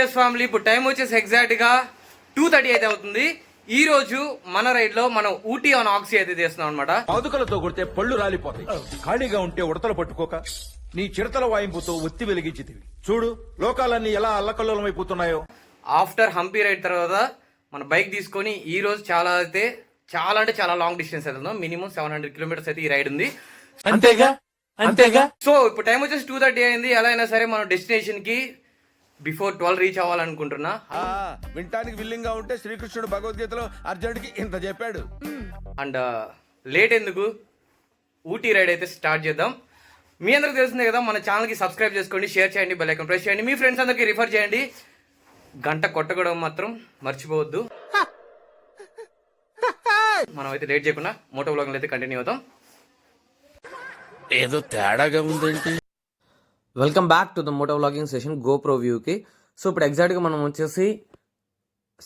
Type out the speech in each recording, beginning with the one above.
TDS family ఇప్పుడు time వచ్చేసి ఎగ్జాక్ట్గా టూ థర్టీ అయితే అవుతుంది. ఈ రోజు మన రైడ్లో మనం ఊటీ ఆన్ ఆక్సీ అయితే చేస్తున్నాం అనమాట పాదుకలతో కొడితే పళ్ళు రాలిపోతాయి. ఖాళీగా ఉంటే ఉడతలు పట్టుకోక నీ చిరతల వాయింపుతో ఒత్తి వెలిగించితివి చూడు లోకాలన్నీ ఎలా అల్లకల్లోలమైపోతున్నాయో. ఆఫ్టర్ హంపీ రైడ్ తర్వాత మన బైక్ తీసుకొని ఈ రోజు చాలా అయితే చాలా అంటే చాలా లాంగ్ డిస్టెన్స్ అయితే ఉందో మినిమం సెవెన్ హండ్రెడ్ కిలోమీటర్స్ అయితే ఈ రైడ్ ఉంది. అంతేగా? అంతేగా? సో ఇప్పుడు టైం వచ్చేసి టూ థర్టీ అయింది. ఎలా అయినా సరే మనం డెస్టినేషన్కి బిఫోర్ ట్వెల్వ్ రీచ్ అవ్వాలనుకుంటున్నా. ఆ, వినటానికి విల్లింగ్గా ఉంటే శ్రీకృష్ణుడు భగవద్గీతలో అర్జునుడికి ఇంత చెప్పాడు. అండ్ లేట్ ఎందుకు? ఊటీ రైడ్ అయితే స్టార్ట్ చేద్దాం. మీ అందరికి తెలిసిందే కదా మన ఛానల్కి సబ్స్క్రైబ్ చేసుకోండి షేర్ చేయండి బెల్ ఐకాన్ ప్రెస్ చేయండి. మీ ఫ్రెండ్స్ అందరికీ రిఫర్ చేయండి. గంట కొట్టడం మాత్రం మర్చిపోవద్దు. మనం అయితే లేట్ చేయకుండా మోటో బ్లాగ్ అయితే కంటిన్యూ అవుతాం. ఏదో తేడాగా ఉందేంటి welcome back to the moto vlogging session GoPro వ్యూకి. So ఇప్పుడు ఎగ్జాక్ట్గా మనం వచ్చేసి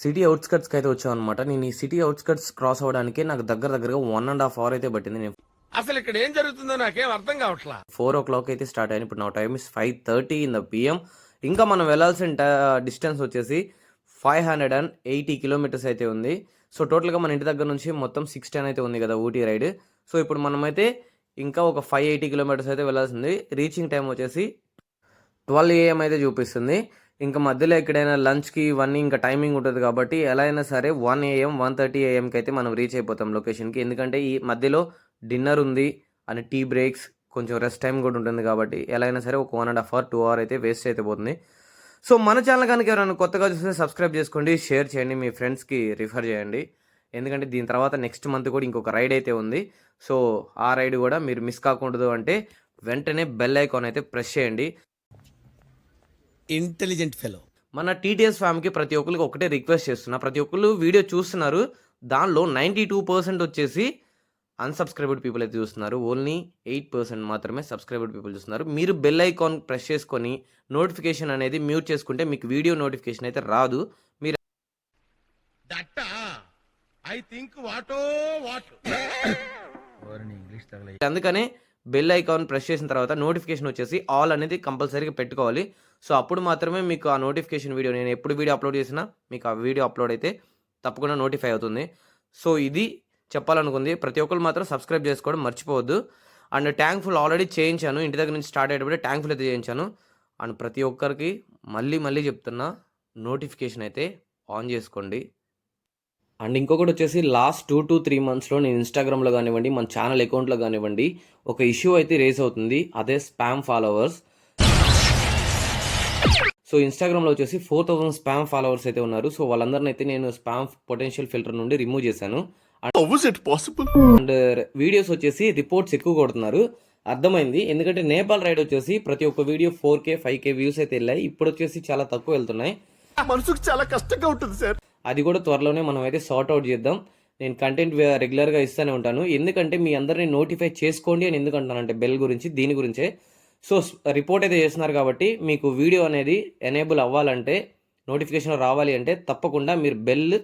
సిటీ అవుట్స్కట్స్కి అయితే వచ్చాం అనమాట నేను ఈ సిటీ అవుట్స్కట్స్ క్రాస్ అవ్వడానికి నాకు దగ్గర దగ్గరగా వన్ అండ్ హాఫ్ అవర్ అయితే పట్టింది. నేను అసలు ఇక్కడ ఏం జరుగుతుందో నాకేం అర్థం కావట్లా. ఫోర్ ఓ క్లాక్ అయితే స్టార్ట్ అయ్యాను. ఇప్పుడు నా time is five thirty in the PM ఇంకా మనం వెళ్ళాల్సిన డిస్టెన్స్ వచ్చేసి five hundred and eighty kilometres అయితే ఉంది. సో టోటల్గా మన ఇంటి దగ్గర నుంచి మొత్తం సిక్స్ టెన్ అయితే ఉంది కదా ఊటీ రైడ్ సో ఇప్పుడు మనమైతే ఇంకా ఒక ఫైవ్ ఎయిటీ కిలోమీటర్స్ అయితే వెళ్ళాల్సింది. రీచింగ్ టైం వచ్చేసి ట్వెల్వ్ ఏఎం అయితే చూపిస్తుంది. ఇంకా మధ్యలో ఎక్కడైనా లంచ్కి ఇవన్నీ ఇంకా టైమింగ్ ఉంటుంది కాబట్టి ఎలా అయినా సరే వన్ ఏఎం వన్ థర్టీ ఏఎంకి అయితే మనం రీచ్ అయిపోతాం లొకేషన్కి ఎందుకంటే ఈ మధ్యలో డిన్నర్ ఉంది అని టీ బ్రేక్స్ కొంచెం రెస్ట్ టైం కూడా ఉంటుంది కాబట్టి ఎలా అయినా సరే ఒక one and half hour two hour అయితే వేస్ట్ అయితే పోతుంది. సో మన ఛానల్ కనుక ఎవరైనా కొత్తగా చూస్తే సబ్స్క్రైబ్ చేసుకోండి షేర్ చేయండి మీ ఫ్రెండ్స్కి రిఫర్ చేయండి. ఎందుకంటే దీని తర్వాత నెక్స్ట్ మంత్ కూడా ఇంకొక రైడ్ అయితే ఉంది. సో ఆ రైడ్ కూడా మీరు మిస్ కాకూడదు అంటే వెంటనే బెల్ ఐకాన్ అయితే ప్రెస్ చేయండి. ఇంటెలిజెంట్ ఫెలో మన టీటీఎస్ ఫ్యామ్కి ప్రతి ఒక్కరికి ఒకటే రిక్వెస్ట్ చేస్తున్నా. ప్రతి ఒక్కరు వీడియో చూస్తున్నారు. దానిలో నైంటీ టూ పర్సెంట్ వచ్చేసి అన్సబ్స్క్రైబుడ్ పీపుల్ అయితే చూస్తున్నారు. ఓన్లీ ఎయిట్ పర్సెంట్ మాత్రమే సబ్స్క్రైబుడ్ పీపుల్ చూస్తున్నారు. మీరు బెల్ ఐకాన్ ప్రెస్ చేసుకొని నోటిఫికేషన్ అనేది మ్యూట్ చేసుకుంటే మీకు వీడియో నోటిఫికేషన్ అయితే రాదు. మీరు ఐ థింక్ వాటో వాట్. అందుకనే బెల్ ఐకాన్ ప్రెస్ చేసిన తర్వాత నోటిఫికేషన్ వచ్చేసి ఆల్ అనేది కంపల్సరీగా పెట్టుకోవాలి. సో అప్పుడు మాత్రమే మీకు ఆ నోటిఫికేషన్ వీడియో నేను ఎప్పుడు వీడియో అప్లోడ్ చేసినా మీకు ఆ వీడియో అప్లోడ్ అయితే తప్పకుండా నోటిఫై అవుతుంది. సో ఇది చెప్పాలనుకుంది ప్రతి ఒక్కరు మాత్రం సబ్స్క్రైబ్ చేసుకోవడం మర్చిపోవద్దు. అండ్ ట్యాంక్ ఫుల్ ఆల్రెడీ చేయించాను. ఇంటి దగ్గర నుంచి స్టార్ట్ అయ్యేటప్పుడు ట్యాంక్ ఫుల్ అయితే చేయించాను. అండ్ ప్రతి ఒక్కరికి మళ్ళీ మళ్ళీ చెప్తున్నా నోటిఫికేషన్ అయితే ఆన్ చేసుకోండి. అండ్ ఇంకొకటి వచ్చేసి లాస్ట్ టూ టు త్రీ మంత్స్లో నేను ఇన్స్టాగ్రామ్లో కానివ్వండి మన ఛానల్ అకౌంట్లో కానివ్వండి ఒక ఇష్యూ అయితే రేస్ అవుతుంది. అదే స్పామ్ ఫాలోవర్స్ సో ఇన్స్టాగ్రామ్లో వచ్చేసి ఫోర్ థౌసండ్ స్పామ్ ఫాలోవర్స్ అయితే ఉన్నారు. సో వాళ్ళందరిని అయితే నేను స్పామ్ పొటెన్షియల్ ఫిల్టర్ నుండి రిమూవ్ చేశాను. అండ్ వీడియోస్ వచ్చేసి రిపోర్ట్స్ ఎక్కువ కొడుతున్నారు. అర్థమైంది. ఎందుకంటే నేపాల్ రైడ్ వచ్చేసి ప్రతి ఒక్క video four K five K views అయితే వెళ్ళాయి. ఇప్పుడు వచ్చేసి చాలా తక్కువ వెళ్తున్నాయి. మనసుకు చాలా కష్టంగా ఉంటుంది సార్ అది కూడా త్వరలోనే మనం అయితే సార్ట్ అవుట్ చేద్దాం. నేను కంటెంట్ రెగ్యులర్గా ఇస్తూనే ఉంటాను. ఎందుకంటే మీ అందరిని నోటిఫై చేసుకోండి అని ఎందుకు అంటానంటే బెల్ గురించి దీని గురించే. సో రిపోర్ట్ అయితే చేస్తున్నారు కాబట్టి మీకు వీడియో అనేది ఎనేబుల్ అవ్వాలంటే నోటిఫికేషన్ రావాలి అంటే తప్పకుండా మీరు బెల్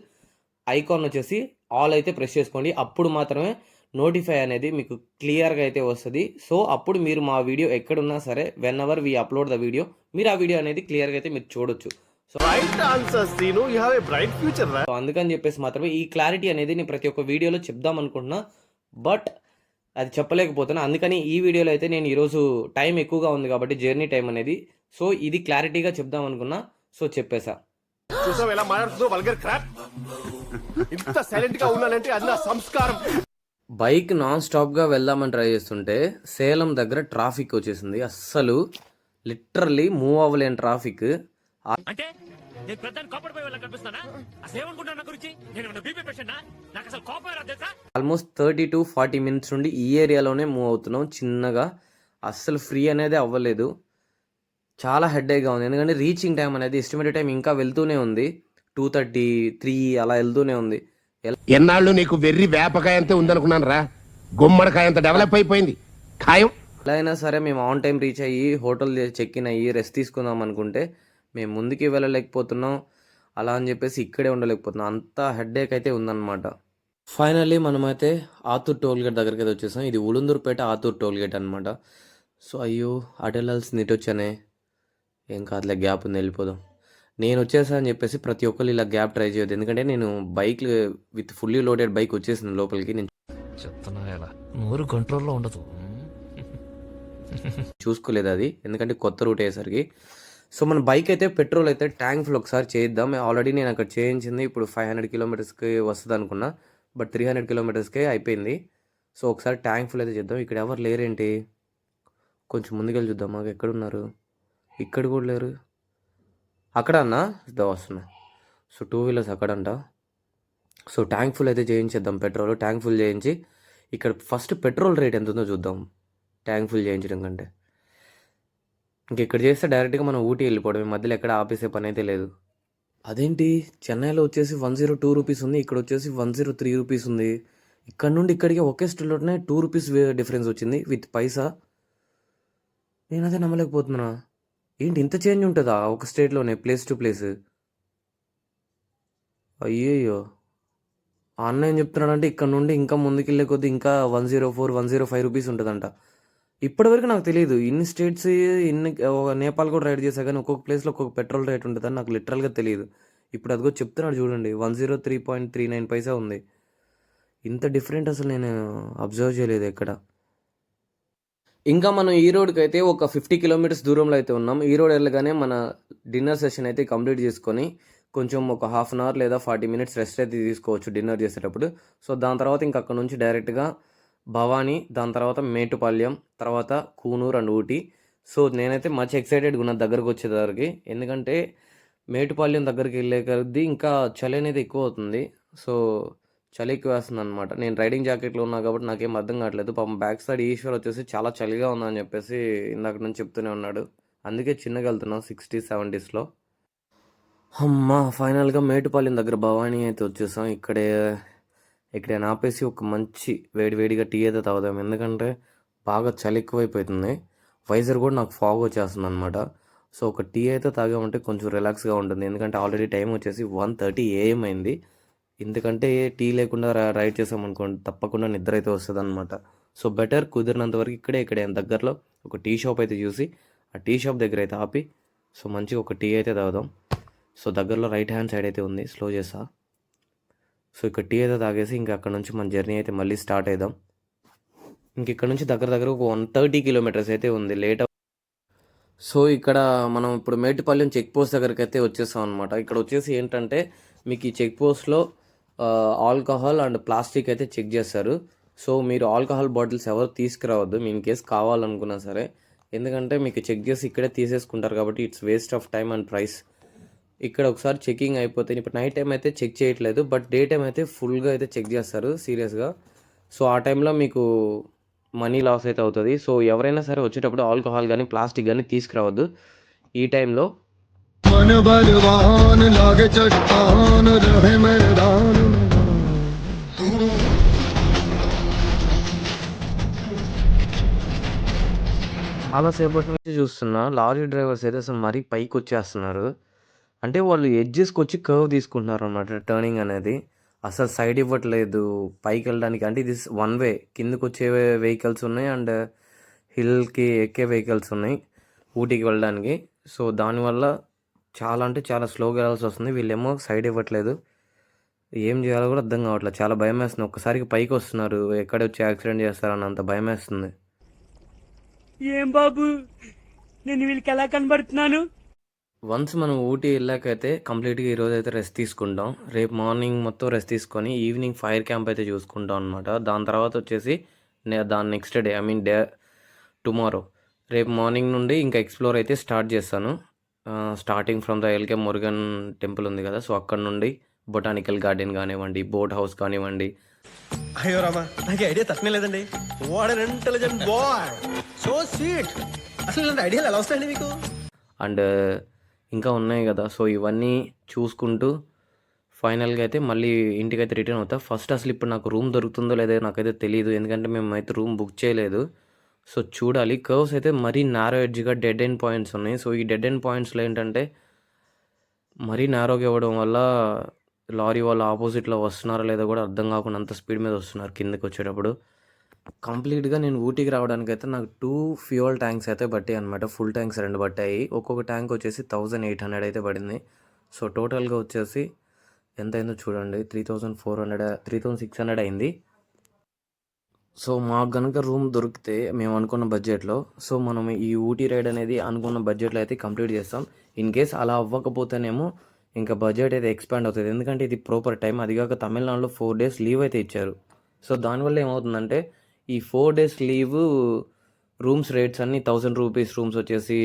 ఐకాన్ వచ్చేసి ఆల్ అయితే ప్రెస్ చేసుకోండి. అప్పుడు మాత్రమే నోటిఫై అనేది మీకు క్లియర్గా అయితే వస్తుంది. సో అప్పుడు మీరు మా వీడియో ఎక్కడున్నా సరే whenever we upload the video మీరు ఆ వీడియో అనేది క్లియర్గా అయితే మీరు చూడొచ్చు. Right answer Seenu you have a bright future రా సో అందుకని చెప్పేసి మాత్రమే ఈ క్లారిటీ అనేది నేను ప్రతి ఒక్క వీడియోలో చెప్దాం అనుకుంటున్నా. బట్ అది చెప్పలేకపోతున్నా. అందుకని ఈ వీడియోలో అయితే నేను ఈరోజు టైం ఎక్కువగా ఉంది కాబట్టి జర్నీ టైం అనేది. సో ఇది క్లారిటీగా చెప్దాం అనుకున్నా. సో చెప్పేసా. చూసావు ఎలా మాట్లాడుతుందో? వల్గర్ క్రాప్ ఇంత సైలెంట్గా ఉన్నానంటే అది నా సంస్కారం. బైక్ నాన్ స్టాప్గా వెళ్దామని ట్రై చేస్తుంటే సేలం దగ్గర ట్రాఫిక్ వచ్చేసింది. అస్సలు లిటరల్లీ మూవ్ అవ్వలేని ట్రాఫిక్ అంటే నేను ప్రధాని కోపడి పోయి వాళ్ళకి కనిపిస్తానా అసలు ఏమనుకుంటున్నా నా గురించి? నేను బీపీ పేషెంట్ నాకు అసలు కోపం రాదు తెలుసా? Almost thirty to forty minutes నుండి ఈ ఏరియాలోనే మూవ్ అవుతున్నాం. చిన్నగా అస్సలు ఫ్రీ అనేది అవ్వలేదు. చాలా హెడ్ఏక్గా ఉంది. ఎందుకంటే రీచింగ్ టైం అనేది ఎస్టిమేటెడ్ టైం ఇంకా వెళ్తూనే ఉంది. టూ థర్టీ త్రీ అలా వెళ్తూనే ఉంది. ఎన్నాళ్ళు నీకు వెర్రి వేపకాయ అంతే ఉందనుకున్నాను రా? గుమ్మడికాయ అంత డెవలప్ అయిపోయింది. ఖాయం. ఎలా అయినా సరే మేము ఆన్ టైం రీచ్ అయ్యి హోటల్ చెక్ ఇన్ అయ్యి రెస్ట్ తీసుకుందాం అనుకుంటే మేము ముందుకి వెళ్ళలేకపోతున్నాం అలా అని చెప్పేసి ఇక్కడే ఉండలేకపోతున్నాం. అంత హెడ్ఏక్ అయితే ఉందన్నమాట. ఫైనల్లీ మనమైతే ఆతూర్ టోల్ గేట్ దగ్గరికి అయితే వచ్చేసాం. ఇది ఉలుందూరుపేట ఆతూర్ టోల్ గేట్ అనమాట సో అయ్యో అటు వెళ్ళాల్సింది ఇటు వచ్చానే. ఏం కాదులే గ్యాప్ ఉంది వెళ్ళిపోదాం. నేను వచ్చేసా అని చెప్పేసి ప్రతి ఒక్కరు ఇలా గ్యాప్ ట్రై చేయొద్దు. ఎందుకంటే నేను bike with fully loaded bike వచ్చేసింది లోపలికి. నేను చెప్తున్నా నోరు కంట్రోల్లో ఉండదు. చూసుకోలేదు అది. ఎందుకంటే కొత్త రూట్ అయ్యేసరికి. సో మన బైక్ అయితే పెట్రోల్ అయితే ట్యాంక్ ఫుల్ ఒకసారి చేద్దాం ఆల్రెడీ నేను అక్కడ చేయించింది. ఇప్పుడు ఫైవ్ హండ్రెడ్ కిలోమీటర్స్కి వస్తుంది అనుకున్నా. బట్ త్రీ హండ్రెడ్ కిలోమీటర్స్కే అయిపోయింది. సో ఒకసారి ట్యాంక్ ఫుల్ అయితే చేద్దాం. ఇక్కడ ఎవరు లేరేంటి? కొంచెం ముందుకెళ్ళి చూద్దాం. మాకు ఎక్కడున్నారు? ఇక్కడ కూడా లేరు. అక్కడ అన్న? ఇద్దా వస్తున్నా. సో టూ వీలర్స్ అక్కడంట. సో ట్యాంక్ ఫుల్ అయితే చేయించేద్దాం పెట్రోల్ ట్యాంక్ ఫుల్ చేయించి ఇక్కడ ఫస్ట్ పెట్రోల్ రేట్ ఎంత ఉందో చూద్దాం. ట్యాంక్ ఫుల్ చేయించడం కంటే. ఇంక ఇక్కడ చేస్తే డైరెక్ట్గా మనం ఊటీ వెళ్ళిపోవడం మధ్యలో ఎక్కడ ఆపేసే పని అయితే లేదు. అదేంటి? చెన్నైలో వచ్చేసి వన్ జీరో టూ రూపీస్ ఉంది. ఇక్కడ వచ్చేసి వన్ జీరో త్రీ రూపీస్ ఉంది. ఇక్కడ నుండి ఇక్కడికి ఒకే స్టేట్లోనే టూ రూపీస్ డిఫరెన్స్ వచ్చింది విత్ పైసా? నేను అదే నమ్మలేకపోతున్నా ఏంటి ఇంత చేంజ్ ఉంటుందా ఒక స్టేట్లోనే ప్లేస్ టు ప్లేస్? అయ్యయ్యో! ఆన్లైన్ అన్న ఏం చెప్తున్నాడంటే ఇక్కడ నుండి ఇంకా ముందుకెళ్ళే కొద్దీ ఇంకా one zero four one zero five rupees ఉంటుందంట. ఇప్పటివరకు నాకు తెలియదు ఇన్ని స్టేట్స్ ఇన్ని ఒక నేపాల్ కూడా రైడ్ చేశా కానీ ఒక్కొక్క ప్లేస్లో ఒక్కొక్క పెట్రోల్ రేట్ ఉంటుందని నాకు లిటరల్గా తెలియదు ఇప్పుడు అదిగో చెప్తున్నాడు చూడండి one zero three point three nine paisa ఉంది. ఇంత డిఫరెంట్ అసలు నేను అబ్జర్వ్ చేయలేదు ఎక్కడ. ఇంకా మనం ఈ రోడ్కి అయితే ఒక ఫిఫ్టీ కిలోమీటర్స్ దూరంలో అయితే ఉన్నాం. ఈ రోడ్ వెళ్ళగానే మన డిన్నర్ సెషన్ అయితే కంప్లీట్ చేసుకొని కొంచెం ఒక హాఫ్ అన్ అవర్ లేదా ఫార్టీ మినిట్స్ రెస్ట్ అయితే తీసుకోవచ్చు డిన్నర్ చేసేటప్పుడు. సో దాని తర్వాత ఇంకా అక్కడ నుంచి డైరెక్ట్గా భవానీ దాని తర్వాత మేటుపాల్యం తర్వాత కూనూరు అండ్ ఊటీ. సో నేనైతే మచ్ ఎక్సైటెడ్గా ఉన్న దగ్గరకు వచ్చేసరికి ఎందుకంటే మేటుపాల్యం దగ్గరికి వెళ్ళే కొద్దీ ఇంకా చలి అనేది ఎక్కువ అవుతుంది. సో చలి ఎక్కువ వేస్తుంది అనమాట నేను రైడింగ్ జాకెట్లో ఉన్నా కాబట్టి నాకేం అర్థం కావట్లేదు. పాపం బ్యాక్ సైడ్ ఈశ్వర్ వచ్చేసి చాలా చలిగా ఉందని చెప్పేసి ఇందాక నుంచి చెప్తూనే ఉన్నాడు. అందుకే చిన్నగా వెళ్తున్నాం సిక్స్టీ సెవెంటీస్లో. అమ్మా ఫైనల్గా మేటుపాలెం దగ్గర భవానీ అయితే వచ్చేసాం. ఇక్కడే ఇక్కడ ఆపేసి ఒక మంచి వేడివేడిగా టీ అయితే తాగుదాం. ఎందుకంటే బాగా చలి ఎక్కువైపోతుంది. వైజర్ కూడా నాకు ఫాగ్ వచ్చేస్తుంది అనమాట సో ఒక టీ అయితే తాగామంటే కొంచెం రిలాక్స్గా ఉంటుంది. ఎందుకంటే ఆల్రెడీ టైం వచ్చేసి వన్ థర్టీ ఏఎం అయింది. ఎందుకంటే టీ లేకుండా రైడ్ చేసామనుకోండి తప్పకుండా నిద్ర అయితే వస్తుంది అనమాట సో బెటర్ కుదిరినంత వరకు ఇక్కడే ఇక్కడే. దగ్గరలో ఒక టీ షాప్ అయితే చూసి ఆ టీ షాప్ దగ్గర అయితే ఆపి సో మంచిగా ఒక టీ అయితే తాగుదాం. సో దగ్గరలో రైట్ హ్యాండ్ సైడ్ అయితే ఉంది. స్లో చేసా సో ఇక్కడ టీ అయితే తాగేసి ఇంకా అక్కడ నుంచి మన జర్నీ అయితే మళ్ళీ స్టార్ట్ అవుదాం ఇంక ఇక్కడ నుంచి దగ్గర దగ్గర ఒక వన్ థర్టీ కిలోమీటర్స్ అయితే ఉంది లేట్ సో ఇక్కడ మనం ఇప్పుడు మేటిపాలెం చెక్ పోస్ట్ దగ్గరికి అయితే వచ్చేసాం అనమాట ఇక్కడ వచ్చేసి ఏంటంటే మీకు ఈ చెక్ పోస్ట్లో ఆల్కహాల్ అండ్ ప్లాస్టిక్ అయితే చెక్ చేస్తారు. సో మీరు ఆల్కహాల్ బాటిల్స్ ఎవరు తీసుకురావద్దు. మీ ఇన్ కేస్ కావాలనుకున్నా సరే. ఎందుకంటే మీకు చెక్ చేసి ఇక్కడే తీసేసుకుంటారు కాబట్టి it's waste of time and price. ఇక్కడ ఒకసారి చెకింగ్ అయిపోతే ఇప్పుడు నైట్ టైం అయితే చెక్ చేయట్లేదు బట్ డే టైం అయితే ఫుల్గా అయితే చెక్ చేస్తారు సీరియస్గా సో ఆ టైంలో మీకు మనీ లాస్ అయితే అవుతుంది. సో ఎవరైనా సరే వచ్చేటప్పుడు ఆల్కహాల్ కానీ ప్లాస్టిక్ కానీ తీసుకురావద్దు. ఈ టైంలో చాలాసేపటి నుంచి చూస్తున్నా లారీ డ్రైవర్స్ అయితే అసలు మరీ పైకి వచ్చేస్తున్నారు అంటే వాళ్ళు ఎడ్జెస్కి వచ్చి కర్వ్ తీసుకుంటున్నారు అన్నమాట టర్నింగ్ అనేది. అసలు సైడ్ ఇవ్వట్లేదు. పైకి వెళ్ళడానికి అంటే ఇది వన్ వే కిందకు వచ్చే వెహికల్స్ ఉన్నాయి అండ్ హిల్కి ఎక్కే వెహికల్స్ ఉన్నాయి ఊటీకి వెళ్ళడానికి. సో దానివల్ల చాలా అంటే చాలా స్లోగా వెళ్ళాల్సి వస్తుంది. వీళ్ళేమో సైడ్ ఇవ్వట్లేదు. ఏం చేయాలో కూడా అర్థం కావట్లేదు. చాలా భయం వేస్తుంది. ఒక్కసారికి పైకి వస్తున్నారు. ఎక్కడ వచ్చి యాక్సిడెంట్ చేస్తారన్నంత భయమేస్తుంది భయం వేస్తుంది. ఏం బాబు? నేను వీళ్ళకి ఎలా కనబడుతున్నాను? వన్స్ మనం ఊటీ వెళ్ళాకైతే కంప్లీట్గా ఈరోజు అయితే రెస్ట్ తీసుకుంటాం. రేపు మార్నింగ్ మొత్తం రెస్ట్ తీసుకొని ఈవినింగ్ ఫైర్ క్యాంప్ అయితే చూసుకుంటాం అనమాట దాని తర్వాత వచ్చేసి నే- దాని next day I mean day tomorrow రేపు మార్నింగ్ నుండి ఇంకా ఎక్స్ప్లోర్ అయితే స్టార్ట్ చేస్తాను. Starting from the Elk Murugan temple ఉంది కదా సో అక్కడ నుండి బొటానికల్ గార్డెన్ కానివ్వండి బోట్ హౌస్ కానివ్వండి. అయ్యో రామా నాకు ఐడియా తక్కువ లేదండి. What intelligent boy so sweet అసలు ఇలాంటి ఐడియాలు ఎలా వస్తాయండి మీకు? అండ్ ఇంకా ఉన్నాయి కదా. సో ఇవన్నీ చూసుకుంటూ ఫైనల్గా అయితే మళ్ళీ ఇంటికైతే రిటర్న్ అవుతా. ఫస్ట్ అసలు ఇప్పుడు నాకు రూమ్ దొరుకుతుందో లేదో నాకైతే తెలియదు ఎందుకంటే మేము అయితే రూమ్ బుక్ చేయలేదు. సో చూడాలి. కర్వ్స్ అయితే మరీ నారో ఎడ్జ్గా డెడ్ ఎండ్ పాయింట్స్ ఉన్నాయి. సో ఈ డెడ్ ఎండ్ పాయింట్స్లో ఏంటంటే మరీ నారోగా ఇవ్వడం వల్ల లారీ వాళ్ళు ఆపోజిట్లో వస్తున్నారా లేదో కూడా అర్థం కాకుండా అంత స్పీడ్ మీద వస్తున్నారు కిందకి వచ్చేటప్పుడు. కంప్లీట్గా నేను ఊటీకి రావడానికి అయితే నాకు టూ ఫ్యూయల్ ట్యాంక్స్ అయితే పట్టాయి అనమాట ఫుల్ ట్యాంక్స్ రెండు పట్టాయి. ఒక్కొక్క ట్యాంక్ వచ్చేసి థౌజండ్ ఎయిట్ హండ్రెడ్ అయితే పడింది. సో టోటల్గా వచ్చేసి ఎంత అయిందో చూడండి. Three thousand four hundred three thousand six hundred అయింది. సో మాకు కనుక రూమ్ దొరికితే మేము అనుకున్న బడ్జెట్లో సో మనం ఈ ఊటీ రైడ్ అనేది అనుకున్న బడ్జెట్లో అయితే కంప్లీట్ చేస్తాం. ఇన్ కేస్ అలా అవ్వకపోతేనేమో ఇంకా బడ్జెట్ అయితే ఎక్స్పాండ్ అవుతుంది. ఎందుకంటే ఇది ప్రాపర్ టైం అది కాక తమిళనాడులో ఫోర్ డేస్ లీవ్ అయితే ఇచ్చారు. సో దానివల్ల ఏమవుతుందంటే ఈ four days leave rooms rates అన్ని థౌసండ్ రూపీస్ రూమ్స్ వచ్చేసి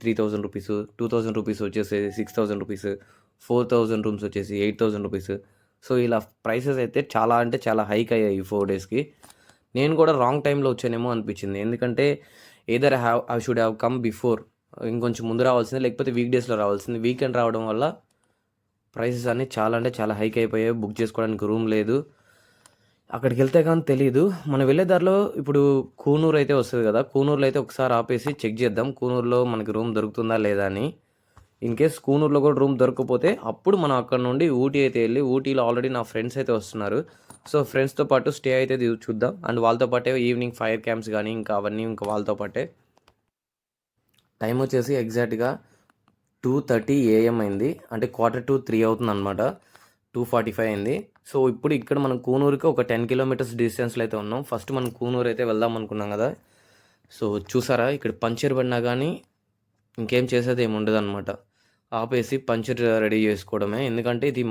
three thousand rupees two thousand rupees వచ్చేసి six thousand rupees four thousand rooms వచ్చేసి ఎయిట్ థౌజండ్ రూపీస్. సో ఇలా ప్రైసెస్ అయితే చాలా అంటే చాలా హైక్ అయ్యాయి ఈ ఫోర్ డేస్కి. నేను కూడా రాంగ్ టైంలో వచ్చానేమో అనిపించింది. ఎందుకంటే either have I should have come before. ఇంకొంచెం ముందు రావాల్సింది లేకపోతే వీక్ డేస్లో రావాల్సింది. వీకెండ్ రావడం వల్ల ప్రైసెస్ అన్నీ చాలా అంటే చాలా హైక్ అయిపోయాయి. బుక్ చేసుకోవడానికి రూమ్ లేదు. అక్కడికి వెళ్తే కానీ తెలియదు మనం వెళ్ళే దారిలో ఇప్పుడు కూనూరు అయితే వస్తుంది కదా. కూనూరులో అయితే ఒకసారి ఆపేసి చెక్ చేద్దాం. కూనూరులో మనకి రూమ్ దొరుకుతుందా లేదా అని. ఇన్ కేస్ కూనూరులో కూడా రూమ్ దొరకకపోతే అప్పుడు మనం అక్కడ నుండి ఊటీ అయితే వెళ్ళి ఊటీలో ఆల్రెడీ నా ఫ్రెండ్స్ అయితే వస్తున్నారు. సో ఫ్రెండ్స్తో పాటు స్టే అయితే చూద్దాం. అండ్ వాళ్ళతో పాటే ఈవినింగ్ ఫైర్ క్యాంప్స్ కానీ ఇంకా అవన్నీ ఇంకా వాళ్ళతో పాటే. టైం వచ్చేసి ఎగ్జాక్ట్గా టూ థర్టీ ఏఎం అయింది. అంటే క్వార్టర్ టు త్రీ అవుతుంది అనమాట టూ ఫార్టీ ఫైవ్ అయింది. సో ఇప్పుడు ఇక్కడ మనం కూనూరుకి ఒక టెన్ కిలోమీటర్స్ డిస్టెన్స్లో అయితే ఉన్నాం. ఫస్ట్ మనం కూనూరు అయితే వెళ్దాం అనుకున్నాం కదా. సో చూసారా ఇక్కడ పంచర్ పడినా కానీ ఇంకేం చేసేది ఏమి ఉండదు అనమాట ఆపేసి పంచర్ రెడీ చేసుకోవడమే. ఎందుకంటే ఇది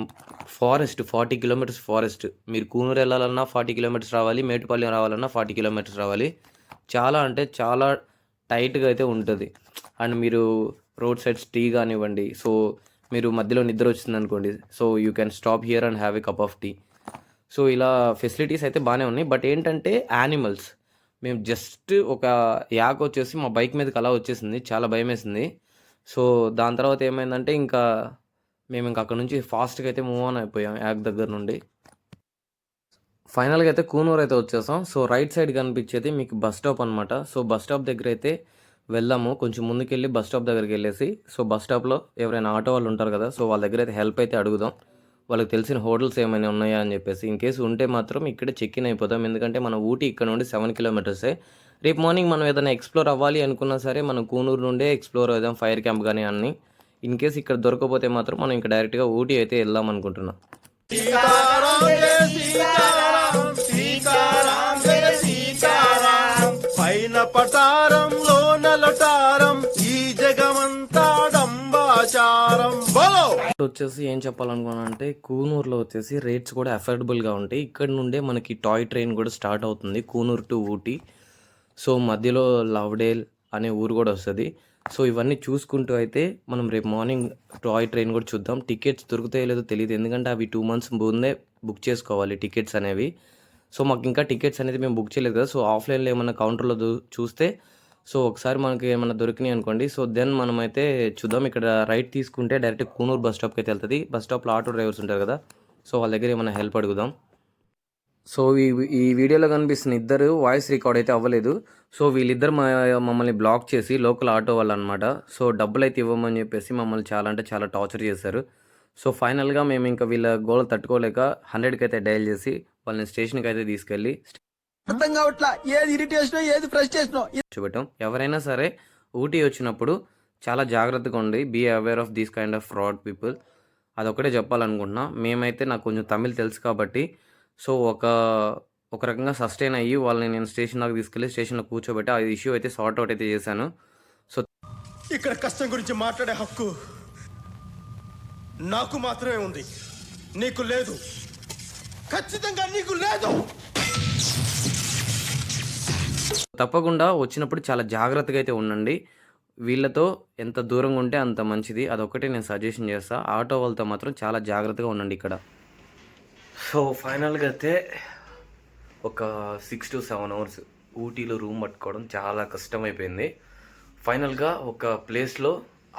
ఫారెస్ట్ ఫార్టీ కిలోమీటర్స్ ఫారెస్ట్. మీరు కూనూరు వెళ్ళాలన్నా ఫార్టీ కిలోమీటర్స్ రావాలి మేటుపల్లి రావాలన్నా ఫార్టీ కిలోమీటర్స్ రావాలి. చాలా అంటే చాలా టైట్గా అయితే ఉంటుంది. అండ్ మీరు రోడ్ సైడ్స్ టీ కానివ్వండి సో మీరు మధ్యలో నిద్ర వచ్చింది అనుకోండి so you can stop here and have a cup of tea so ఇలా ఫెసిలిటీస్ అయితే బాగానే ఉన్నాయి. బట్ ఏంటంటే యానిమల్స్ మేము జస్ట్ ఒక యాక్ వచ్చేసి మా బైక్ మీదకి అలా వచ్చేసింది. చాలా భయం వేసింది సో దాని తర్వాత ఏమైందంటే ఇంకా మేము ఇంకా అక్కడ నుంచి ఫాస్ట్గా అయితే మూవ్ ఆన్ అయిపోయాం యాక్ దగ్గర నుండి. ఫైనల్గా అయితే కూనూరు అయితే వచ్చేసాం. సో రైట్ సైడ్ కనిపించేది మీకు బస్ స్టాప్ అనమాట సో బస్ స్టాప్ దగ్గర అయితే వెళ్దాము. కొంచెం ముందుకెళ్ళి బస్ స్టాప్ దగ్గరికి వెళ్ళేసి సో బస్ స్టాప్లో ఎవరైనా ఆటో వాళ్ళు ఉంటారు కదా సో వాళ్ళ దగ్గర అయితే హెల్ప్ అయితే అడుగుదాం. వాళ్ళకి తెలిసిన హోటల్స్ ఏమైనా ఉన్నాయా అని చెప్పేసి ఇన్ కేసు ఉంటే మాత్రం ఇక్కడే చెక్ ఇన్ అయిపోతాం. ఎందుకంటే మన ఊటీ ఇక్కడ నుండి సెవెన్ కిలోమీటర్సే. రేపు మార్నింగ్ మనం ఏదైనా ఎక్స్ప్లోర్ అవ్వాలి అనుకున్నా సరే మనం కూనూరు నుండే ఎక్స్ప్లోర్ అవుదాం ఫైర్ క్యాంప్ కానీ అన్ని. ఇన్ కేసు ఇక్కడ దొరకకపోతే మాత్రం మనం ఇంకా డైరెక్ట్గా ఊటీ అయితే వెళ్దాం అనుకుంటున్నాం. పైన పటారం వచ్చేసి ఏం చెప్పాలనుకున్నానంటే కూనూరులో వచ్చేసి రేట్స్ కూడా అఫోర్డబుల్గా ఉంటాయి. ఇక్కడ నుండే మనకి టాయ్ ట్రైన్ కూడా స్టార్ట్ అవుతుంది. కూనూరు టు ఊటీ. సో మధ్యలో లవ్డేల్ అనే ఊరు కూడా వస్తుంది. సో ఇవన్నీ చూసుకుంటూ అయితే మనం రేపు మార్నింగ్ టాయ్ ట్రైన్ కూడా చూద్దాం. టికెట్స్ దొరుకుతాయో లేదో తెలియదు ఎందుకంటే అవి టూ మంత్స్ ముందే బుక్ చేసుకోవాలి టికెట్స్ అనేవి. సో మాకు ఇంకా టికెట్స్ అనేది మేము బుక్ చేయలేదు కదా. సో ఆఫ్లైన్లో ఏమన్నా కౌంటర్లో చూస్తే సో ఒకసారి మనకి ఏమైనా దొరికినాయి అనుకోండి. సో దెన్ మనమైతే చూద్దాం. ఇక్కడ రైట్ తీసుకుంటే డైరెక్ట్ కూనూరు బస్ స్టాప్కి అయితే వెళ్తుంది. బస్ స్టాప్లో ఆటో డ్రైవర్స్ ఉంటారు కదా. సో వాళ్ళ దగ్గర ఏమైనా హెల్ప్ అడుగుదాం. సో ఈ ఈ వీడియోలో కనిపిస్తున్న ఇద్దరు వాయిస్ రికార్డ్ అయితే అవ్వలేదు. సో వీళ్ళిద్దరు మా మమ్మల్ని బ్లాక్ చేసి లోకల్ ఆటో వాళ్ళు అనమాట సో డబ్బులు అయితే ఇవ్వమని చెప్పేసి మమ్మల్ని చాలా అంటే చాలా టార్చర్ చేశారు. సో ఫైనల్గా మేము ఇంకా వీళ్ళ గోల్ తట్టుకోలేక హండ్రెడ్కి అయితే డయల్ చేసి వాళ్ళని స్టేషన్కి అయితే తీసుకెళ్ళి అర్థం కావట్లా? ఏది ఇరిటేషన్ ఏది ఫ్రస్ట్రేషన్ చూపెట్టాం. ఎవరైనా సరే ఊటీ వచ్చినప్పుడు చాలా జాగ్రత్తగా ఉండి be aware of these kind of fraud people అదొకటే చెప్పాలనుకుంటున్నా. మేమైతే నాకు కొంచెం తమిళ్ తెలుసు కాబట్టి సో ఒక ఒక రకంగా సస్టైన్ అయ్యి వాళ్ళని నేను స్టేషన్ దాకా తీసుకెళ్ళి స్టేషన్లో కూర్చోబెట్టి ఆ ఇష్యూ అయితే సార్ట్ అవుట్ అయితే చేశాను. సో ఇక్కడ కష్టం గురించి మాట్లాడే హక్కు నాకు మాత్రమే ఉంది. నీకు లేదు. ఖచ్చితంగా నీకు లేదు. తప్పకుండా వచ్చినప్పుడు చాలా జాగ్రత్తగా అయితే ఉండండి. వీళ్ళతో ఎంత దూరంగా ఉంటే అంత మంచిది. అదొకటి నేను సజెషన్ చేస్తా. ఆటో వాళ్ళతో మాత్రం చాలా జాగ్రత్తగా ఉండండి ఇక్కడ. సో ఫైనల్గా అయితే ఒక సిక్స్ టు సెవెన్ అవర్స్ ఊటీలో రూమ్ పట్టుకోవడం చాలా కష్టమైపోయింది. ఫైనల్గా ఒక ప్లేస్లో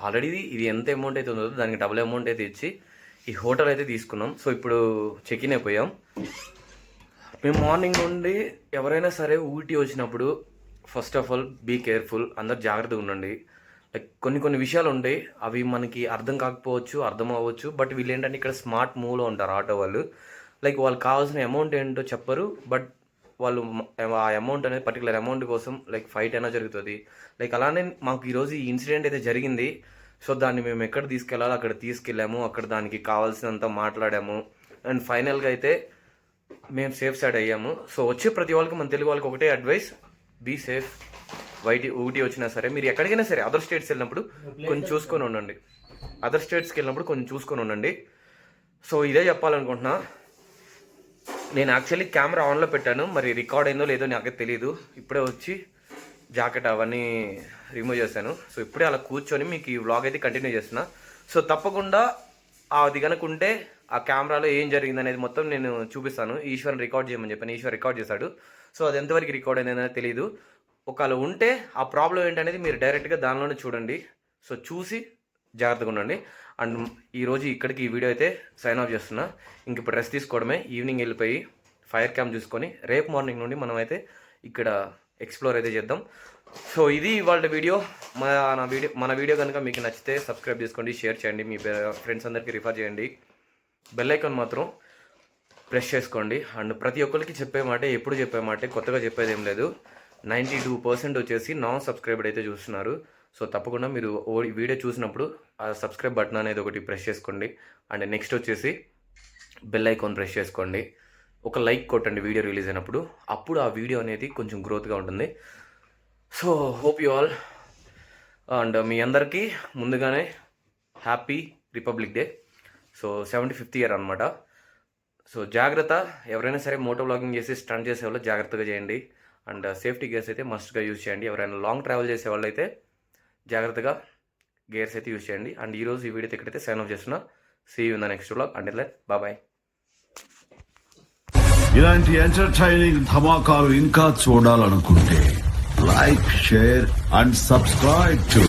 ఆల్రెడీ ఇది ఎంత అమౌంట్ అయితే ఉందో దానికి డబుల్ అమౌంట్ అయితే ఇచ్చి ఈ హోటల్ అయితే తీసుకున్నాం. సో ఇప్పుడు చెక్ ఇన్ అయిపోయాం మేము మార్నింగ్ నుండి ఎవరైనా సరే ఊటీ వచ్చినప్పుడు first of all be careful అందరు జాగ్రత్తగా ఉండండి. లైక్ కొన్ని కొన్ని విషయాలు ఉంటాయి. అవి మనకి అర్థం కాకపోవచ్చు అర్థం అవ్వచ్చు. బట్ వీళ్ళు ఏంటంటే ఇక్కడ స్మార్ట్ మూవ్లో ఉంటారు ఆటో వాళ్ళు. లైక్ వాళ్ళకి కావాల్సిన అమౌంట్ ఏంటో చెప్పరు. బట్ వాళ్ళు ఆ అమౌంట్ అనేది పర్టికులర్ అమౌంట్ కోసం లైక్ ఫైట్ అయినా జరుగుతుంది. లైక్ అలానే మాకు ఈరోజు ఈ ఇన్సిడెంట్ అయితే జరిగింది. సో దాన్ని మేము ఎక్కడ తీసుకెళ్ళాలో అక్కడ తీసుకెళ్ళాము. అక్కడ దానికి కావాల్సినంత మాట్లాడాము. అండ్ ఫైనల్గా అయితే మేము సేఫ్ సైడ్ అయ్యాము. సో వచ్చే ప్రతి వాళ్ళకి మన తెలుగు వాళ్ళకి ఒకటే అడ్వైస్ బీ సేఫ్ వైటి ఊటీ వచ్చినా సరే మీరు ఎక్కడికైనా సరే అదర్ స్టేట్స్ వెళ్ళినప్పుడు కొంచెం చూసుకొని ఉండండి. అదర్ స్టేట్స్కి వెళ్ళినప్పుడు కొంచెం చూసుకొని ఉండండి. సో ఇదే చెప్పాలనుకుంటున్నా. నేను యాక్చువల్లీ కెమెరా ఆన్లో పెట్టాను. మరి రికార్డ్ అయిందో లేదో నాకే తెలియదు ఇప్పుడే వచ్చి జాకెట్ అవన్నీ రిమూవ్ చేశాను. సో ఇప్పుడే అలా కూర్చొని మీకు ఈ వ్లాగ్ అయితే కంటిన్యూ చేస్తున్నా. సో తప్పకుండా అది కనుక ఉంటే ఆ కెమెరాలో ఏం జరిగింది అనేది మొత్తం నేను చూపిస్తాను. ఈశ్వర్ని రికార్డ్ చేయమని చెప్పాను. ఈశ్వర్ రికార్డ్ చేశాడు. సో అది ఎంతవరకు రికార్డ్ అయింది అనేది తెలియదు ఒకవేళ ఉంటే ఆ ప్రాబ్లం ఏంటనేది మీరు డైరెక్ట్గా దానిలోనే చూడండి. సో చూసి జాగ్రత్తగా ఉండండి. అండ్ ఈరోజు ఇక్కడికి ఈ వీడియో అయితే సైన్ ఆఫ్ చేస్తున్నా. ఇంక ఇప్పుడు రెస్ట్ తీసుకోవడమే. ఈవినింగ్ వెళ్ళిపోయి ఫైర్ క్యాంప్ చూసుకొని రేపు మార్నింగ్ నుండి మనం అయితే ఇక్కడ ఎక్స్ప్లోర్ అయితే చేద్దాం. సో ఇది ఇవాళ వీడియో. మన వీడియో మన వీడియో కనుక మీకు నచ్చితే సబ్స్క్రైబ్ చేసుకోండి షేర్ చేయండి. మీ ఫ్రెండ్స్ అందరికీ రిఫర్ చేయండి. బెల్ ఐకాన్ మాత్రం ప్రెస్ చేసుకోండి. అండ్ ప్రతి ఒక్కరికి చెప్పే మాటే ఎప్పుడు చెప్పే మాటే కొత్తగా చెప్పేది ఏం లేదు. నైంటీ టూ పర్సెంట్ వచ్చేసి నాన్ సబ్స్క్రైబర్ అయితే చూస్తున్నారు. సో తప్పకుండా మీరు వీడియో చూసినప్పుడు ఆ సబ్స్క్రైబ్ బటన్ అనేది ఒకటి ప్రెస్ చేసుకోండి. అండ్ నెక్స్ట్ వచ్చేసి బెల్ ఐకాన్ ప్రెస్ చేసుకోండి. ఒక లైక్ కొట్టండి వీడియో రిలీజ్ అయినప్పుడు. అప్పుడు ఆ వీడియో అనేది కొంచెం గ్రోత్గా ఉంటుంది. So hope you all and మీ అందరికీ ముందుగానే happy republic day so seventy fifth year అనమాట సో జాగ్రత్త ఎవరైనా సరే మోటో బ్లాగింగ్ చేసి స్టంట్ చేసే వాళ్ళు జాగ్రత్తగా చేయండి. అండ్ సేఫ్టీ గేర్స్ అయితే మస్ట్గా యూజ్ చేయండి. ఎవరైనా లాంగ్ ట్రావెల్ చేసే వాళ్ళు అయితే జాగ్రత్తగా గేర్స్ అయితే యూజ్ చేయండి. అండ్ ఈరోజు ఈ వీడియో ఇక్కడైతే సైన్ ఆఫ్ చేస్తున్నా. See you in the next blog and ఇలా బాయ్ ఇలాంటి ఎంటర్టైనింగ్ ధమాకాలు ఇంకా చూడాలనుకుంటే like share and subscribe to